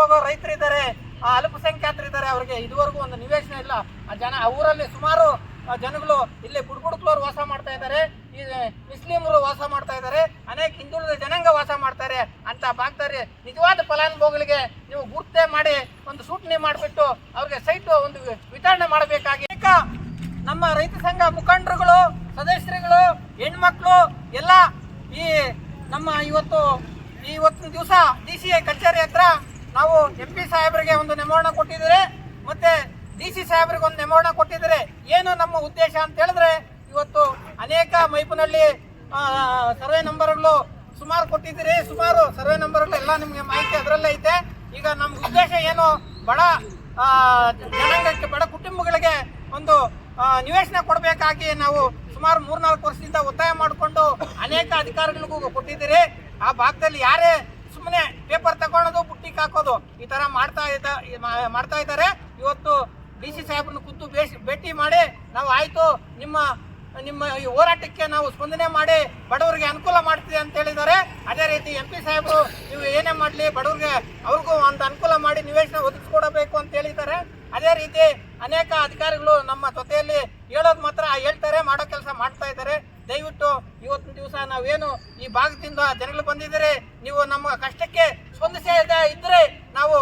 ಇದ್ದಾರೆ ಹೋಗೋ ರೈತರಿದ್ದಾರೆ ಆ ಅಲ್ಪಸಂಖ್ಯಾತರಿದ್ದಾರೆ ಅವರಿಗೆ ಇದುವರೆಗೂ ಒಂದು ನಿವೇಶನ ಇಲ್ಲ. ಆ ಜನ ಊರಲ್ಲಿ ಸುಮಾರು ಜನಗಳು ಇಲ್ಲಿ ಬುಡ್ಬುಡ್ಕ್ಲೋರು ವಾಸ ಮಾಡ್ತಾ ಇದ್ದಾರೆ, ಈ ಮುಸ್ಲಿಮರು ವಾಸ ಮಾಡ್ತಾ ಇದ್ದಾರೆ, ಅನೇಕ ಹಿಂದುಳಿದ ಜನಾಂಗ ವಾಸ ಮಾಡ್ತಾರೆ ಅಂತ ಭಾಗದಲ್ಲಿ ನಿಜವಾದ ಫಲಾನುಭವಿಗಳಿಗೆ ನೀವು ಗುರ್ತೆ ಮಾಡಿ ಒಂದು ಸೂಚನೆ ಮಾಡಿಬಿಟ್ಟು ಅವ್ರಿಗೆ ಸೈಟು ಒಂದು ವಿತರಣೆ ಮಾಡಬೇಕಾಗಿ. ನಮ್ಮ ರೈತ ಸಂಘ ಮುಖಂಡರುಗಳು, ಸದಸ್ಯರುಗಳು, ಹೆಣ್ಮಕ್ಳು, ಎಲ್ಲ ಈ ನಮ್ಮ ಇವತ್ತು ಇವತ್ತಿನ ದಿವಸ ಡಿ ಸಿ ಐ ಕಚೇರಿ ಹತ್ರ ನಾವು ಎಂ ಪಿ ಸಾಹೇಬರಿಗೆ ಒಂದು ನೆಮೋಣ ಕೊಟ್ಟಿದ್ದಾರೆ ಮತ್ತೆ ಡಿ ಸಿ ಸಾಹೇಬರಿಗೆ ಒಂದು ನೆಮೋಣ ಕೊಟ್ಟಿದ್ದಾರೆ ಏನು ನಮ್ಮ ಉದ್ದೇಶ ಅಂತ ಹೇಳಿದ್ರೆ, ಇವತ್ತು ಅನೇಕ ಮೈಪುನಲ್ಲಿ ಸರ್ವೆ ನಂಬರ್ಗಳು ಸುಮಾರು ಕೊಟ್ಟಿದ್ದೀರಿ. ಸುಮಾರು ಸರ್ವೆ ನಂಬರ್ಗಳು ಎಲ್ಲ ನಿಮಗೆ ಮಾಹಿತಿ ಅದರಲ್ಲೇ ಐತೆ. ಈಗ ನಮ್ಮ ಉದ್ದೇಶ ಏನು? ಬಡ ಜನಾಂಗಕ್ಕೆ, ಬಡ ಕುಟುಂಬಗಳಿಗೆ ಒಂದು ನಿವೇಶನ ಕೊಡಬೇಕಾಗಿ ನಾವು ಸುಮಾರು ಮೂರ್ನಾಲ್ಕು ವರ್ಷದಿಂದ ಒತ್ತಾಯ ಮಾಡಿಕೊಂಡು ಅನೇಕ ಅಧಿಕಾರಿಗಳಿಗೂ ಕೊಟ್ಟಿದ್ದೀರಿ. ಆ ಭಾಗದಲ್ಲಿ ಯಾರೇ ಸುಮ್ಮನೆ ಪೇಪರ್ ತಗೊಳೋದು ಬುಟ್ಟಿಗೆ ಹಾಕೋದು ಈ ತರ ಮಾಡ್ತಾ ಇದ್ದ ಮಾಡ್ತಾ ಇದ್ದಾರೆ. ಇವತ್ತು ಡಿ ಸಿ ಸಾಹೇಬ್ರನ್ನ ಕೂತು ಬೇಸ್- ಭೇಟಿ ಮಾಡಿ ನಾವು ಆಯ್ತು, ನಿಮ್ಮ ನಿಮ್ಮ ಈ ಹೋರಾಟಕ್ಕೆ ನಾವು ಸ್ಪಂದನೆ ಮಾಡಿ ಬಡವರಿಗೆ ಅನುಕೂಲ ಮಾಡ್ತೀವಿ ಅಂತ ಹೇಳಿದ್ದಾರೆ. ಅದೇ ರೀತಿ ಎಂ ಪಿ ಸಾಹೇಬರು, ನೀವು ಏನೇ ಮಾಡಲಿ, ಬಡವರಿಗೆ ಅವ್ರಿಗೂ ಒಂದು ಅನುಕೂಲ ಮಾಡಿ ನಿವೇಶನ ಒದಗಿಸ್ಕೊಡಬೇಕು ಅಂತ ಹೇಳಿದ್ದಾರೆ. ಅದೇ ರೀತಿ ಅನೇಕ ಅಧಿಕಾರಿಗಳು ನಮ್ಮ ಜೊತೆಯಲ್ಲಿ ಹೇಳೋದು ಮಾತ್ರ ಹೇಳ್ತಾರೆ, ಮಾಡೋ ಕೆಲಸ ಮಾಡ್ತಾ ಇದ್ದಾರೆ. ದಯವಿಟ್ಟು ದಿವಸ ನಾವೇನು ಈ ಭಾಗದಿಂದ ಜನಗಳು ಬಂದಿದ್ದೀರಿ? ನೀವು ನಮ್ಮ ಕಷ್ಟಕ್ಕೆ ಸ್ಪಂದಿಸದೇ ಇದ್ರೆ ನಾವು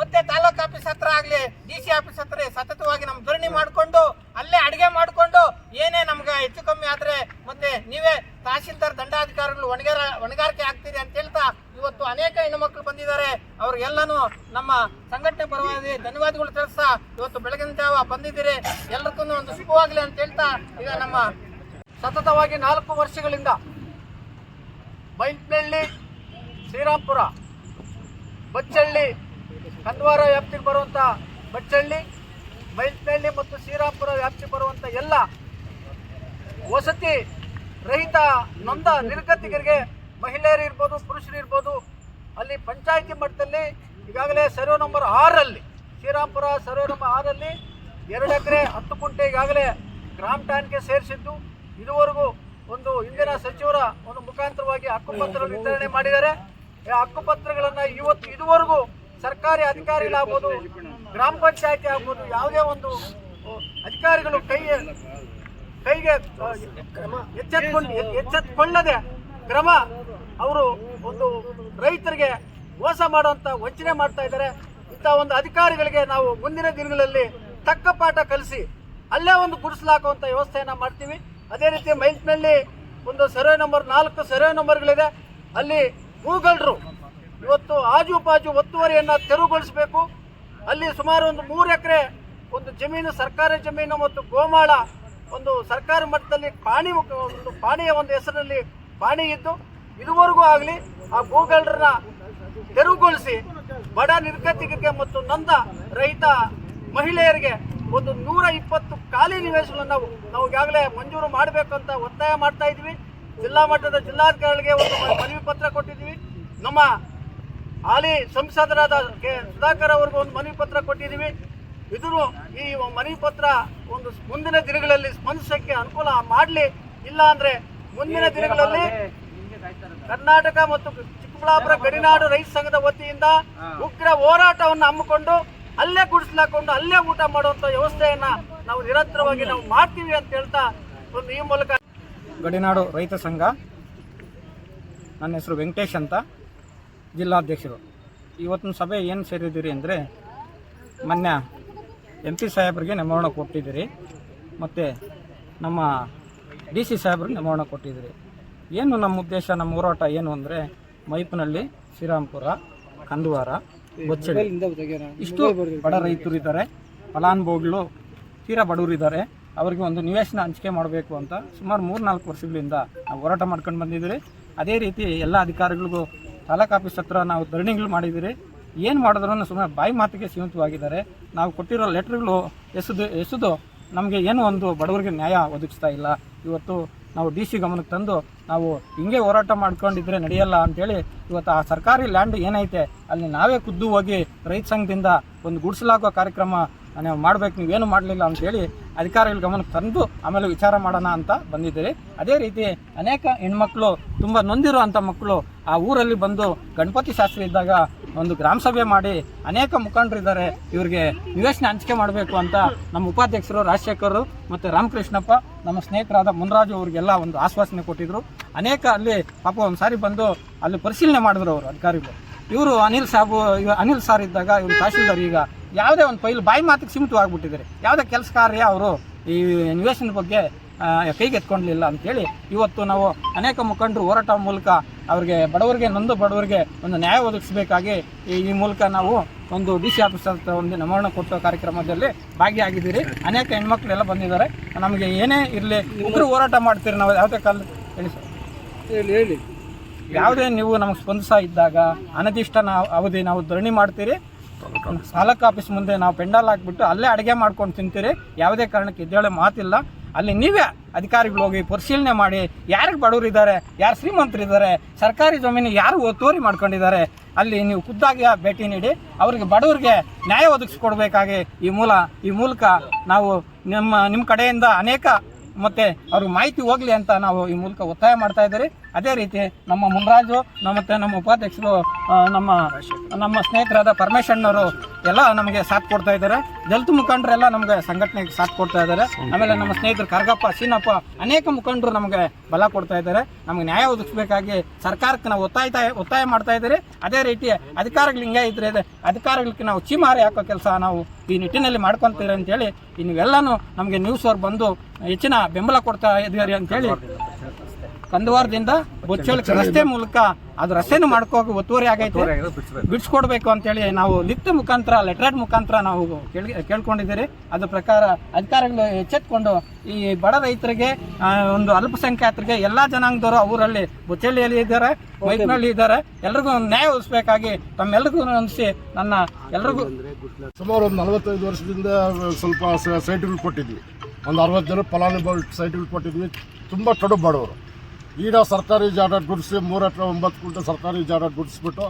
ಮತ್ತೆ ತಾಲೂಕ್ ಆಫೀಸ್ ಹತ್ರ ಆಗ್ಲಿ ಡಿ ಸಿ ಆಫೀಸ್ ಹತ್ರ ಸತತವಾಗಿ ನಮ್ಮ ಧರಣಿ ಮಾಡಿಕೊಂಡು ಅಲ್ಲೇ ಅಡಿಗೆ ಮಾಡಿಕೊಂಡು ಏನೇ ನಮ್ಗೆ ಹೆಚ್ಚು ಕಮ್ಮಿ ಆದ್ರೆ ಮತ್ತೆ ನೀವೇ ತಹಶೀಲ್ದಾರ್ ದಂಡಾಧಿಕಾರಿಗಳು ಹೊಣೆಗಾರ ಹೊಣೆಗಾರಿಕೆ ಆಗ್ತೀರಿ ಅಂತ ಹೇಳ್ತಾ ಇವತ್ತು ಅನೇಕ ಹೆಣ್ಣು ಮಕ್ಕಳು ಬಂದಿದ್ದಾರೆ. ಅವ್ರಿಗೆಲ್ಲನೂ ನಮ್ಮ ಸಂಘಟನೆ ಪರವಾಗಿ ಧನ್ಯವಾದಗಳು ತಿಳಿಸ್ತಾ ಇವತ್ತು ಬೆಳಗಿನ ಜಾವ ಬಂದಿದ್ದೀರಿ. ಎಲ್ರಿಗೂ ಒಂದು ಶುಭವಾಗಲಿ ಅಂತ ಹೇಳ್ತಾ ಈಗ ನಮ್ಮ ಸತತವಾಗಿ ನಾಲ್ಕು ವರ್ಷಗಳಿಂದ ಬೈಲ್ಪಳ್ಳಿ ಶ್ರೀರಾಮ್ಪುರ ಬಚ್ಚಳ್ಳಿ, ಕಂದ್ವಾರ ವ್ಯಾಪ್ತಿಗೆ ಬರುವಂಥ ಬಚ್ಚಳ್ಳಿ ಬೈಲ್ಪಳ್ಳಿ ಮತ್ತು ಶ್ರೀರಾಮ್ಪುರ ವ್ಯಾಪ್ತಿಗೆ ಬರುವಂಥ ಎಲ್ಲ ವಸತಿ ರಹಿತ ನೊಂದ ನಿರ್ಗತಿಗರಿಗೆ ಮಹಿಳೆಯರು ಇರ್ಬೋದು, ಪುರುಷರು ಇರ್ಬೋದು, ಅಲ್ಲಿ ಪಂಚಾಯಿತಿ ಮಟ್ಟದಲ್ಲಿ ಈಗಾಗಲೇ ಸರ್ವೆ ನಂಬರ್ ಆರಲ್ಲಿ ಶ್ರೀರಾಮ್ಪುರ ಸರ್ವೆ ನಂಬರ್ ಆರಲ್ಲಿ ಎರಡು ಎಕರೆ ಹತ್ತು ಕುಂಟೆ ಈಗಾಗಲೇ ಗ್ರಾಮ ಟ್ಯಾನ್ಗೆ ಸೇರಿಸಿದ್ದು. ಇದುವರೆಗೂ ಒಂದು ಹಿಂದಿನ ಸಚಿವರ ಒಂದು ಮುಖಾಂತರವಾಗಿ ಹಕ್ಕುಪತ್ರ ವಿತರಣೆ ಮಾಡಿದ್ದಾರೆ. ಹಕ್ಕುಪತ್ರಗಳನ್ನ ಇವತ್ತು ಇದುವರೆಗೂ ಸರ್ಕಾರಿ ಅಧಿಕಾರಿಗಳಾಗ್ಬೋದು, ಗ್ರಾಮ ಪಂಚಾಯತಿ ಆಗ್ಬೋದು, ಯಾವುದೇ ಒಂದು ಅಧಿಕಾರಿಗಳು ಕೈ ಕೈಗೆ ಎಚ್ಚೆತ್ಕೊಂಡು, ಎಚ್ಚೆತ್ಕೊಳ್ಳದೆ ಕ್ರಮ ಅವರು ಒಂದು ರೈತರಿಗೆ ಮೋಸ ಮಾಡುವಂತ ವಂಚನೆ ಮಾಡ್ತಾ ಇದ್ದಾರೆ. ಇಂಥ ಒಂದು ಅಧಿಕಾರಿಗಳಿಗೆ ನಾವು ಮುಂದಿನ ದಿನಗಳಲ್ಲಿ ತಕ್ಕ ಪಾಠ ಕಲಿಸಿ ಅಲ್ಲೇ ಒಂದು ಗುಡಿಸಲಾಕುವಂತ ವ್ಯವಸ್ಥೆಯನ್ನ ಮಾಡ್ತೀವಿ. ಅದೇ ರೀತಿ ಮೈಲ್ನಲ್ಲಿ ಒಂದು ಸರ್ವೆ ನಂಬರ್, ನಾಲ್ಕು ಸರ್ವೆ ನಂಬರ್ಗಳಿದೆ. ಅಲ್ಲಿ ಭೂಗಳ್ರು ಇವತ್ತು ಆಜು ಬಾಜು ಒತ್ತುವರಿಯನ್ನ ತೆರವುಗೊಳಿಸಬೇಕು. ಅಲ್ಲಿ ಸುಮಾರು ಒಂದು ಮೂರು ಎಕರೆ ಒಂದು ಜಮೀನು, ಸರ್ಕಾರಿ ಜಮೀನು ಮತ್ತು ಗೋಮಾಳ ಒಂದು ಸರ್ಕಾರಿ ಮಟ್ಟದಲ್ಲಿ ಪಾಣಿ, ಒಂದು ಪಾಣಿಯ ಒಂದು ಹೆಸರಲ್ಲಿ ಪಾಣಿ ಇದ್ದು, ಇದುವರೆಗೂ ಆಗಲಿ ಆ ಭೂಗಳ್ರನ್ನ ತೆರವುಗೊಳಿಸಿ ಬಡ ನಿರ್ಗತಿಕರಿಗೆ ಮತ್ತು ನಂದ ರೈತ ಮಹಿಳೆಯರಿಗೆ ಒಂದು ನೂರ ಇಪ್ಪತ್ತು ಖಾಲಿ ನಿವೇಶನಗಳನ್ನು ನಾವು ನಾವು ಈಗಾಗಲೇ ಮಂಜೂರು ಮಾಡಬೇಕಂತ ಒತ್ತಾಯ ಮಾಡ್ತಾ ಇದ್ವಿ ಜಿಲ್ಲಾ ಮಟ್ಟದ ಜಿಲ್ಲಾಧಿಕಾರಿಗಳಿಗೆ ಒಂದು ಮನವಿ ಪತ್ರ ಕೊಟ್ಟಿದ್ವಿ ನಮ್ಮ ಹಾಲಿ ಸಂಸದರಾದ ಕೆ. ಸುಧಾಕರ್ ಅವ್ರಿಗೂ ಒಂದು ಮನವಿ ಪತ್ರ ಕೊಟ್ಟಿದ್ದೀವಿ. ಇದನ್ನು ಈ ಮನವಿ ಪತ್ರ ಒಂದು ಮುಂದಿನ ದಿನಗಳಲ್ಲಿ ಸ್ಪಂದಿಸಕ್ಕೆ ಅನುಕೂಲ ಮಾಡಲಿ. ಇಲ್ಲ ಅಂದ್ರೆ ಮುಂದಿನ ದಿನಗಳಲ್ಲಿ ಕರ್ನಾಟಕ ಮತ್ತು ಚಿಕ್ಕಬಳ್ಳಾಪುರ ಗಡಿನಾಡು ರೈತ ಸಂಘದ ವತಿಯಿಂದ ಉಗ್ರ ಹೋರಾಟವನ್ನು ಹಮ್ಮಿಕೊಂಡು ಅಲ್ಲೇ ಗುಡಿಸ್ಲಾಕೊಂಡು ಅಲ್ಲೇ ಊಟ ಮಾಡುವಂತ ವ್ಯವಸ್ಥೆಯನ್ನ ನಾವು ನಿರಂತರವಾಗಿ ನಾವು ಮಾಡ್ತೀವಿ ಅಂತ ಹೇಳ್ತಾ ಒಂದು ಈ ಮೂಲಕ ಗಡಿನಾಡು ರೈತ ಸಂಘ, ನನ್ನ ಹೆಸರು ವೆಂಕಟೇಶ್ ಅಂತ, ಜಿಲ್ಲಾಧ್ಯಕ್ಷರು. ಇವತ್ತಿನ ಸಭೆ ಏನು ಸೇರಿದ್ದೀರಿ ಅಂದರೆ, ಮೊನ್ನೆ ಎಂ ಪಿ ಸಾಹೇಬ್ರಿಗೆ ನೆಮೋಣ ಕೊಟ್ಟಿದ್ದೀರಿ, ಮತ್ತು ನಮ್ಮ ಡಿ ಸಿ ಸಾಹೇಬ್ರಿಗೆ ನೆಮೋಣ ಕೊಟ್ಟಿದ್ದೀರಿ. ಏನು ನಮ್ಮ ಉದ್ದೇಶ, ನಮ್ಮ ಹೋರಾಟ ಏನು ಅಂದರೆ ಮೈಪ್ನಲ್ಲಿ ಶ್ರೀರಾಮ್ಪುರ ಕಂದವಾರ ಇಷ್ಟು ಬಡ ರೈತರು ಇದ್ದಾರೆ. ಫಲಾನುಭವಿಗಳು ತೀರಾ ಬಡವರಿದ್ದಾರೆ ಅವರಿಗೆ ಒಂದು ನಿವೇಶನ ಹಂಚಿಕೆ ಮಾಡಬೇಕು ಅಂತ ಸುಮಾರು ಮೂರು ನಾಲ್ಕು ವರ್ಷಗಳಿಂದ ನಾವು ಹೋರಾಟ ಮಾಡ್ಕೊಂಡು ಬಂದಿದ್ದೀರಿ. ಅದೇ ರೀತಿ ಎಲ್ಲ ಅಧಿಕಾರಿಗಳಿಗೂ ತಾಲೂಕು ಆಫೀಸ್ ಹತ್ರ ನಾವು ಧರಣಿಗಳು ಮಾಡಿದ್ದೀರಿ. ಏನು ಮಾಡಿದ್ರು ಸುಮ್ಮನೆ ಬಾಯಿ ಮಾತಿಗೆ ಸೀಮಿತವಾಗಿದ್ದಾರೆ. ನಾವು ಕೊಟ್ಟಿರೋ ಲೆಟ್ರ್ಗಳು ಎಸೆದು ಎಸೆದು ನಮಗೆ ಏನು ಒಂದು ಬಡವರಿಗೆ ನ್ಯಾಯ ಒದಗಿಸ್ತಾ ಇಲ್ಲ. ಇವತ್ತು ನಾವು ಡಿ ಸಿ ಗಮನಕ್ಕೆ ತಂದು ನಾವು ಹಿಂಗೆ ಹೋರಾಟ ಮಾಡ್ಕೊಂಡಿದ್ರೆ ನಡೆಯಲ್ಲ ಅಂತೇಳಿ ಇವತ್ತು ಆ ಸರ್ಕಾರಿ ಲ್ಯಾಂಡ್ ಏನೈತೆ, ಅಲ್ಲಿ ನಾವೇ ಖುದ್ದು ಹೋಗಿ ರೈತ ಸಂಘದಿಂದ ಒಂದು ಗುಡಿಸಲಾಗುವ ಕಾರ್ಯಕ್ರಮ ನಾವು ಮಾಡ್ಬೇಕು, ನೀವೇನು ಮಾಡಲಿಲ್ಲ ಅಂತೇಳಿ ಅಧಿಕಾರಿಗಳ ಗಮನಕ್ಕೆ ತಂದು ಆಮೇಲೆ ವಿಚಾರ ಮಾಡೋಣ ಅಂತ ಬಂದಿದ್ದೀರಿ. ಅದೇ ರೀತಿ ಅನೇಕ ಹೆಣ್ಮಕ್ಳು, ತುಂಬ ನೊಂದಿರುವಂಥ ಮಕ್ಕಳು ಆ ಊರಲ್ಲಿ ಬಂದು ಗಣಪತಿ ಶಾಸ್ತ್ರಿ ಇದ್ದಾಗ ಒಂದು ಗ್ರಾಮ ಸಭೆ ಮಾಡಿ ಅನೇಕ ಮುಖಂಡರಿದ್ದಾರೆ ಇವರಿಗೆ ನಿವೇಶನ ಹಂಚಿಕೆ ಮಾಡಬೇಕು ಅಂತ ನಮ್ಮ ಉಪಾಧ್ಯಕ್ಷರು ರಾಜಶೇಖರ್ ಮತ್ತು ರಾಮಕೃಷ್ಣಪ್ಪ ನಮ್ಮ ಸ್ನೇಹಿತರಾದ ಮುನ್ರಾಜು ಅವ್ರಿಗೆಲ್ಲ ಒಂದು ಆಶ್ವಾಸನೆ ಕೊಟ್ಟಿದ್ರು. ಅನೇಕ ಅಲ್ಲಿ ಪಾಪ ಒಂದು ಸಾರಿ ಬಂದು ಅಲ್ಲಿ ಪರಿಶೀಲನೆ ಮಾಡಿದ್ರು ಅವರು ಅಧಿಕಾರಿಗಳು. ಇವರು ಅನಿಲ್ ಸಾಬು, ಇವ ಅನಿಲ್ ಸಾರ್ ಇದ್ದಾಗ ಇವ್ರು ತಹಶೀಲ್ದಾರ್ ಈಗ ಯಾವುದೇ ಒಂದು ಫೈಲ್, ಬಾಯಿ ಮಾತಿಗೆ ಸೀಮಿತವಾಗಿಬಿಟ್ಟಿದ್ದಾರೆ. ಯಾವುದೇ ಕೆಲಸ ಕಾರ್ಯ ಅವರು ಈ ನಿವೇಶನದ ಬಗ್ಗೆ ಕೈಗೆ ಅಂತ ಅಂತೇಳಿ ಇವತ್ತು ನಾವು ಅನೇಕ ಮುಖಂಡರು ಹೋರಾಟ ಮೂಲಕ ಅವರಿಗೆ ಬಡವರಿಗೆ ನೊಂದು ಬಡವರಿಗೆ ಒಂದು ನ್ಯಾಯ ಒದಗಿಸಬೇಕಾಗಿ ಈ ಈ ಮೂಲಕ ನಾವು ಒಂದು ಡಿ ಸಿ ಆಫೀಸ್ ಹತ್ರ ಒಂದು ನಮೂನೆ ಕೊಟ್ಟೋ ಕಾರ್ಯಕ್ರಮದಲ್ಲಿ ಭಾಗಿಯಾಗಿದ್ದೀರಿ. ಅನೇಕ ಹೆಣ್ಮಕ್ಳೆಲ್ಲ ಬಂದಿದ್ದಾರೆ. ನಮಗೆ ಏನೇ ಇರಲಿ ಇಬ್ಬರು ಹೋರಾಟ ಮಾಡ್ತೀರಿ ನಾವು ಯಾವುದೇ ಕಾಲ ಹೇಳಿ ಸರ್. ಹೇಳಿ ಹೇಳಿ. ಯಾವುದೇ ನೀವು ನಮಗೆ ಸ್ಪಂದಿಸ ಇದ್ದಾಗ ಅನದಿಷ್ಟ ನಾವು ಅವಧಿ ನಾವು ಧರಣಿ ಮಾಡ್ತೀರಿ. ತಾಲೂಕು ಆಫೀಸ್ ಮುಂದೆ ನಾವು ಪೆಂಡಾಲ್ ಹಾಕ್ಬಿಟ್ಟು ಅಲ್ಲೇ ಅಡುಗೆ ಮಾಡ್ಕೊಂಡು ತಿಂತೀರಿ. ಯಾವುದೇ ಕಾರಣಕ್ಕೆ ಇದ್ದೇಳೆ ಮಾತಿಲ್ಲ. ಅಲ್ಲಿ ನೀವೇ ಅಧಿಕಾರಿಗಳು ಹೋಗಿ ಪರಿಶೀಲನೆ ಮಾಡಿ ಯಾರಿಗೆ ಬಡವರು ಇದ್ದಾರೆ, ಯಾರು ಶ್ರೀಮಂತರಿದ್ದಾರೆ ಸರ್ಕಾರಿ ಜಮೀನು ಯಾರು ಒತ್ತುವರಿ ಮಾಡ್ಕೊಂಡಿದ್ದಾರೆ, ಅಲ್ಲಿ ನೀವು ಖುದ್ದಾಗಿ ಭೇಟಿ ನೀಡಿ, ಅವರಿಗೆ ಬಡವರಿಗೆ ನ್ಯಾಯ ಒದಗಿಸ್ಕೊಡ್ಬೇಕಾಗಿ ಈ ಮೂಲ, ಈ ಮೂಲಕ ನಾವು ನಿಮ್ಮ ನಿಮ್ಮ ಕಡೆಯಿಂದ ಅನೇಕ ಮತ್ತೆ ಅವ್ರಿಗೆ ಮಾಹಿತಿ ಹೋಗಲಿ ಅಂತ ನಾವು ಈ ಮೂಲಕ ಒತ್ತಾಯ ಮಾಡ್ತಾ ಇದ್ದೀರಿ. ಅದೇ ರೀತಿ ನಮ್ಮ ಮುನ್ರಾಜು ಮತ್ತು ನಮ್ಮ ಉಪಾಧ್ಯಕ್ಷರು ನಮ್ಮ ನಮ್ಮ ಸ್ನೇಹಿತರಾದ ಪರಮೇಶಣ್ಣವರು ಎಲ್ಲ ನಮಗೆ ಸಾಥ್ ಕೊಡ್ತಾ ಇದ್ದಾರೆ. ದಲಿತ ಮುಖಂಡರೆಲ್ಲ ನಮಗೆ ಸಂಘಟನೆಗೆ ಸಾಥ್ ಕೊಡ್ತಾ ಇದ್ದಾರೆ. ಆಮೇಲೆ ನಮ್ಮ ಸ್ನೇಹಿತರು ಕರ್ಗಪ್ಪ ಸೀನಪ್ಪ ಅನೇಕ ಮುಖಂಡರು ನಮಗೆ ಬಲ ಕೊಡ್ತಾ ಇದ್ದಾರೆ. ನಮಗೆ ನ್ಯಾಯ ಒದಗಿಸಬೇಕಾಗಿ ಸರ್ಕಾರಕ್ಕೆ ನಾವು ಒತ್ತಾಯ ಒತ್ತಾಯ ಮಾಡ್ತಾ ಇದ್ದಾರೆ. ಅದೇ ರೀತಿ ಅಧಿಕಾರಿಗಳು ಹಿಂಗೆ ಇದ್ರೆ ಇದೆ ಅಧಿಕಾರಿಗಳಿಗೆ ನಾವು ಚೀಮಾರಿ ಹಾಕೋ ಕೆಲಸ ನಾವು ಈ ನಿಟ್ಟಿನಲ್ಲಿ ಮಾಡ್ಕೊತೀರಿ ಅಂತೇಳಿ ನೀವೆಲ್ಲನೂ ನಮಗೆ ನ್ಯೂಸ್ ಅವ್ರು ಬಂದು ಹೆಚ್ಚಿನ ಬೆಂಬಲ ಕೊಡ್ತಾ ಇದ್ದೀರಿ ಅಂತೇಳಿ ಕಂದವಾರದಿಂದ ಬೊಚ್ಚೋಳಕ್ಕೆ ರಸ್ತೆ ಮೂಲಕ ಅದು ರಸ್ತೆನೂ ಮಾಡ್ಕೋಕೆ ಒತ್ತುವರಿ ಆಗೈತೆ. ಬಿಡಿಸ್ಕೊಡ್ಬೇಕು ಅಂತೇಳಿ ನಾವು ಲಿಖಿತ ಮುಖಾಂತರ ಲೆಟ್ರೇಟ್ ಮುಖಾಂತರ ನಾವು ಕೇಳಿ ಕೇಳ್ಕೊಂಡಿದ್ದೀರಿ. ಅದ್ರ ಪ್ರಕಾರ ಅಧಿಕಾರಿಗಳು ಎಚ್ಚೆತ್ಕೊಂಡು ಈ ಬಡ ರೈತರಿಗೆ ಒಂದು ಅಲ್ಪಸಂಖ್ಯಾತರಿಗೆ ಎಲ್ಲ ಜನಾಂಗದವರು ಅವರಲ್ಲಿ ಬುಚ್ಚಳ್ಳಿಯಲ್ಲಿ ಇದ್ದಾರೆ ಮೈಕ್ನಲ್ಲಿ ಇದ್ದಾರೆ. ಎಲ್ರಿಗೂ ಒಂದು ನ್ಯಾಯ ಒದಗಿಸ್ಬೇಕಾಗಿ ತಮ್ಮೆಲ್ರಿಗೂ ಅನಿಸಿ ನನ್ನ ಎಲ್ರಿಗೂ ಸುಮಾರು ಒಂದು ನಲವತ್ತೈದು ವರ್ಷದಿಂದ ಸ್ವಲ್ಪ ಸ- ಸೈಟ್ಗಳು ಕೊಟ್ಟಿದ್ವಿ. ಒಂದು ಅರವತ್ತು ಜನ ಫಲಾನುಭವಿ ಸೈಟ್ಗಳು ಕೊಟ್ಟಿದ್ವಿ. ತುಂಬ ಕಡು ಬಡವರು ಈಗ ಸರ್ಕಾರಿ ಜಾಗ ಗುಡಿಸಿ ಮೂರು ಹತ್ರ ಒಂಬತ್ತು ಕುಂಟೆ ಸರ್ಕಾರಿ ಜಾಗ ಗುಡಿಸ್ಬಿಟ್ಟು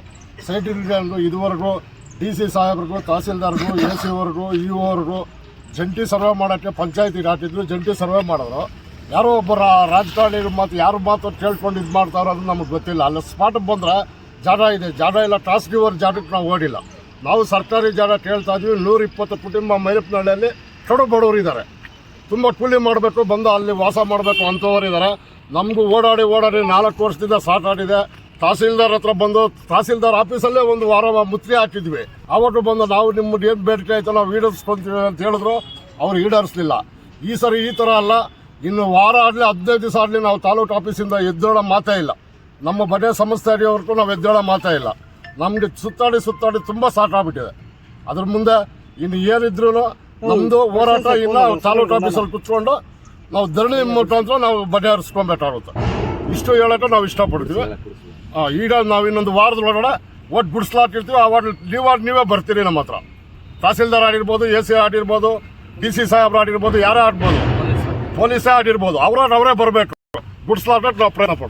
ಸೈಟ್ಗಳನ್ನು ಇದುವರೆಗೂ ಡಿ ಸಿ ಸಾಹೇಬ್ರಿಗೂ ತಹಸೀಲ್ದಾರ್ಗೂ ಎ ಸಿ ಇ ಅವ್ರಿಗೂ ಜಂಟಿ ಸರ್ವೆ ಮಾಡೋಕ್ಕೆ ಪಂಚಾಯತಿಗೆ ಹಾಕಿದ್ರು ಜಂಟಿ ಸರ್ವೆ ಮಾಡಿದ್ರು. ಯಾರೋ ಒಬ್ಬರ ರಾಜಕಾರಣಿಗಳ ಮಾತು, ಯಾರು ಮಾತು ಕೇಳ್ಕೊಂಡು ಇದು ಮಾಡ್ತಾರೋ ಅದು ನಮಗೆ ಗೊತ್ತಿಲ್ಲ. ಅಲ್ಲಿ ಸ್ಪಾಟಿಗೆ ಬಂದರೆ ಜಾಗ ಇದೆ. ಜಾಗ ಇಲ್ಲ ಟಾಸ್ಕ್ ಗಿವರ್ ಜಾಗಕ್ಕೆ ನಾವು ಓಡಿಲ್ಲ. ನಾವು ಸರ್ಕಾರಿ ಜಾಗ ಕೇಳ್ತಾ ಇದ್ವಿ. ನೂರ ಇಪ್ಪತ್ತು ಕುಟುಂಬ ಮೈಲಪ್ಪನಹಳ್ಳಿಯಲ್ಲಿ ಕಡು ಬಡವರು ಇದ್ದಾರೆ ತುಂಬ ಕೂಲಿ ಮಾಡಬೇಕು, ಬಂದು ಅಲ್ಲಿ ವಾಸ ಮಾಡಬೇಕು ಅಂಥವ್ರು ಇದ್ದಾರೆ ನಮಗೂ ಓಡಾಡಿ ಓಡಾಡಿ ನಾಲ್ಕು ವರ್ಷದಿಂದ ಸಾಕಾಡಿದೆ ತಹಸೀಲ್ದಾರ್ ಹತ್ರ ಬಂದು ತಹಸೀಲ್ದಾರ್ ಆಫೀಸಲ್ಲೇ ಒಂದು ವಾರ ಮುತ್ತಿಗೆ ಹಾಕಿದ್ವಿ. ಅವಾಗ ಬಂದು ನಾವು ನಿಮ್ಮದು ಏನು ಬೇಡಿಕೆ ಆಯ್ತು ನಾವು ಈಡೇರಿಸ್ಕೊಂತೀವಿ ಅಂತ ಹೇಳಿದ್ರು. ಅವ್ರು ಈಡೇರಿಸಲಿಲ್ಲ. ಈ ಸರಿ ಈ ಥರ ಅಲ್ಲ. ಇನ್ನು ವಾರ ಆಗಲಿ ಹದಿನೈದು ದಿವಸ ಆಗಲಿ ನಾವು ತಾಲೂಕು ಆಫೀಸಿಂದ ಎದ್ದೇಳೋ ಮಾತೇ ಇಲ್ಲ. ನಮ್ಮ ಬಡ್ಡೆ ಸಂಸ್ಥೆ ಅಡಿಯವರೆಗೂ ನಾವು ಎದ್ದೇಳೋ ಮಾತೇ ಇಲ್ಲ. ನಮಗೆ ಸುತ್ತಾಡಿ ಸುತ್ತಾಡಿ ತುಂಬ ಸಾಕಾಗ್ಬಿಟ್ಟಿದೆ. ಅದ್ರ ಮುಂದೆ ಇನ್ನು ಏನಿದ್ರು ನಮ್ಮದು ಹೋರಾಟ ಇನ್ನು ತಾಲೂಕು ಆಫೀಸಲ್ಲಿ ಕುತ್ಕೊಂಡು ನಾವು ಧರಣಿ ಮುಖಾಂತರ ನಾವು ಬಗೆಹರಿಸ್ಕೊಬೇಕಾಗುತ್ತೆ ಇಷ್ಟು ಹೇಳಕ್ಕೆ ನಾವು ಇಷ್ಟಪಡ್ತೀವಿ. ಆ, ಈಗ ನಾವು ಇನ್ನೊಂದು ವಾರದ ಒಳಗಡೆ ಒಟ್ಟು ಬಿಡಿಸ್ಲಾಕಿರ್ತೀವಿ ಆ ವಾರ್ಡ್ ನೀವು ನೀವೇ ಬರ್ತೀರಿ ನಮ್ಮ ಹತ್ರ. ತಹಸೀಲ್ದಾರ್ ಆಗಿರ್ಬೋದು ಎ ಸಿ ಆಗಿರ್ಬೋದು ಡಿ ಸಿ ಸಾಹೇಬ್ರು ಆಗಿರ್ಬೋದು ಯಾರೇ ಆಗ್ಬೋದು ಪೊಲೀಸೇ. ಆಗಿರ್ಬೋದು. ಅವ್ರಾಗ ಅವರೇ ಬರಬೇಕು. ಗುಡ್ಸ್ಲಾಟ್ ನಾವು ಪ್ರಯತ್ನ ಪಡ್ತೀವಿ.